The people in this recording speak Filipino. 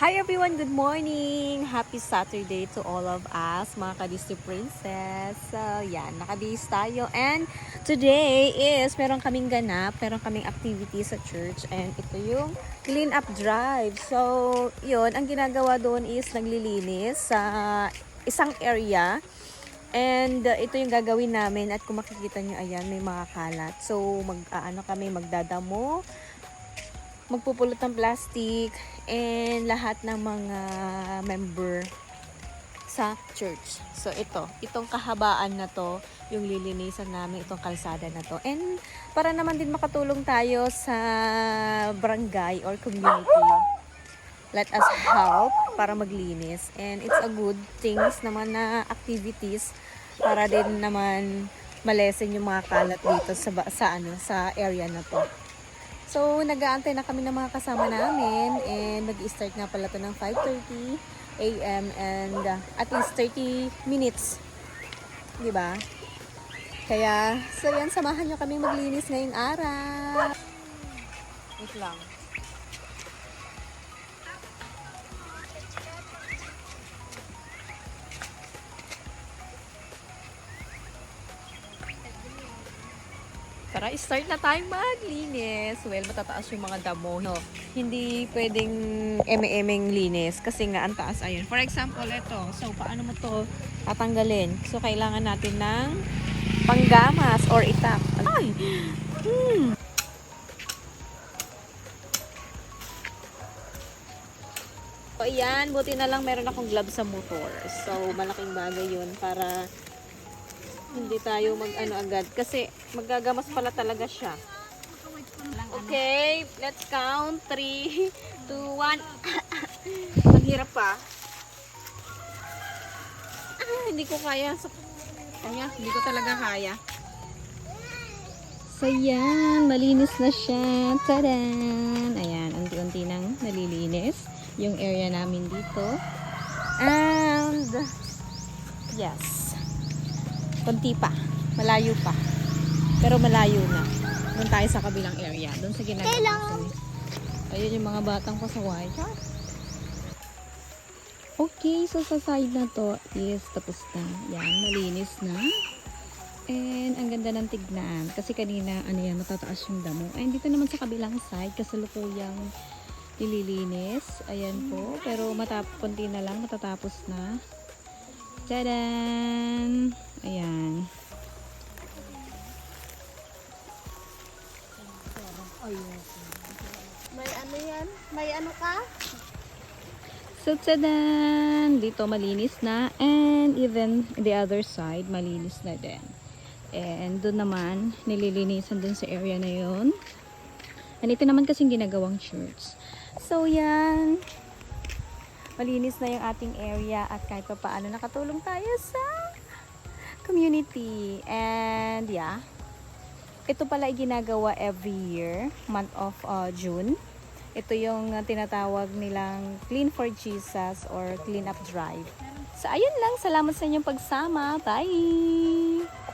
Hi everyone, good morning! Happy Saturday to all of us, mga ka-Disney Princess. So, yan, nakabihis tayo. And today is, meron kaming ganap, meron kaming activity sa church. And ito yung clean up drive. So, yun, ang ginagawa doon is naglilinis sa isang area. And uh, ito yung gagawin namin at kung makikita nyo, ayan, may mga kalat. So, mag, ano kami, magdadamo, magpupulot ng plastic and lahat ng mga member sa church. So ito, itong kahabaan na to, yung lilinisan namin, itong kalsada na to. And para naman din makatulong tayo sa barangay or community. Let us help para maglinis. And it's a good things naman na activities para din naman malesen yung mga kalat dito sa, sa, ano, sa area na to. So, nag-aantay na kami ng mga kasama namin and mag-start nga pala to ng 5.30 a.m. and uh, at least 30 minutes. Ba? Kaya, so yan, samahan nyo kami maglinis ngayong araw. Wait lang. Tara, start na tayong maglinis. Well, matataas yung mga damo. No? Hindi pwedeng eme-emeng linis kasi nga ang taas ayun. For example, ito. So, paano mo to tatanggalin? So, kailangan natin ng panggamas or itak. Ay! Hmm. So, ayan. Buti na lang meron akong gloves sa motor. So, malaking bagay yun para hindi tayo mag-ano agad. Kasi magagamas pala talaga siya. Okay, let's count. 3, 2, 1. Ang hirap pa. Ah, hindi ko kaya. Kaya, hindi ko talaga kaya. So. Malinis na siya. Tadan! Ayan, unti-unti nang nalilinis yung area namin dito. And, yes. Konti pa. Malayo pa. Pero malayo na. Doon tayo sa kabilang area. Doon sa ginagawa ko. Ayun yung mga batang pasaway. Char. Okay, so sa side na to is tapos na. Yan, malinis na. And ang ganda ng tignan. Kasi kanina, ano yan, matataas yung damo. And dito naman sa kabilang side, kasalukuyang nililinis. Ayan po. Pero matap konti na lang, matatapos na. Tadaan! Ayan. May ano yan? May ano ka? So, tadan! Dito malinis na. And even the other side, malinis na din. And doon naman, nililinisan dun sa area na yun. And ito naman kasing ginagawang church. So, yan. Malinis na yung ating area at kahit pa paano nakatulong tayo sa community. And yeah, ito pala ay ginagawa every year, month of uh, June. Ito yung tinatawag nilang Clean for Jesus or Clean Up Drive. So, ayun lang. Salamat sa inyong pagsama. Bye!